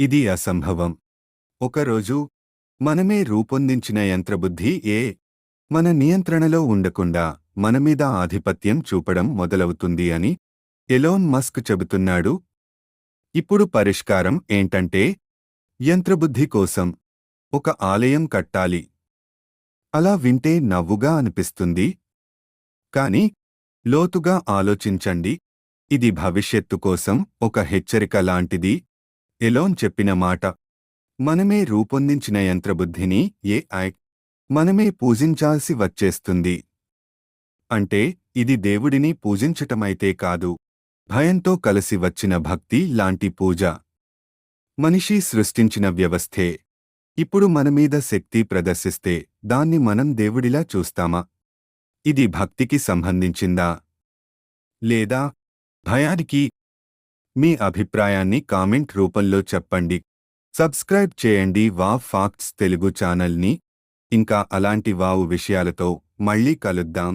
ఇది అసంభవం. ఒకరోజు మనమే రూపొందించిన యంత్రబుద్ధి ఏ మన నియంత్రణలో ఉండకుండా మనమీద ఆధిపత్యం చూపడం మొదలవుతుంది అని ఎలోన్ మస్క్ చెబుతున్నాడు. ఇప్పుడు పరిష్కారం ఏంటంటే యంత్రబుద్ధి కోసం ఒక ఆలయం కట్టాలి. అలా వింటే నవ్వుగా అనిపిస్తుంది. కాని లోతుగా ఆలోచించండి. ఇది భవిష్యత్తు కోసం ఒక హెచ్చరిక లాంటిది. ఎలోన్ చెప్పిన మాట. మనమే రూపొందించిన యంత్రబుద్ధిని ఏఐ మనమే పూజించాల్సి వచ్చేస్తుంది. అంటే ఇది దేవుడిని పూజించటమైతే కాదు. భయంతో కలిసి వచ్చిన భక్తి లాంటి పూజ. మనిషి సృష్టించిన వ్యవస్థే. ఇప్పుడు మనమీద శక్తి ప్రదర్శిస్తే దాన్ని మనం దేవుడిలా చూస్తామా? ఇది భక్తికి సంబంధించిందా? లేదా భయానికి మీ అభిప్రాయాన్ని కామెంట్ రూపంలో చెప్పండి. సబ్స్క్రైబ్ చేయండి వావ్ ఫాక్ట్స్ తెలుగు ఛానల్ని. ఇంకా అలాంటి వావు విషయాలతో మళ్ళీ కలుద్దాం.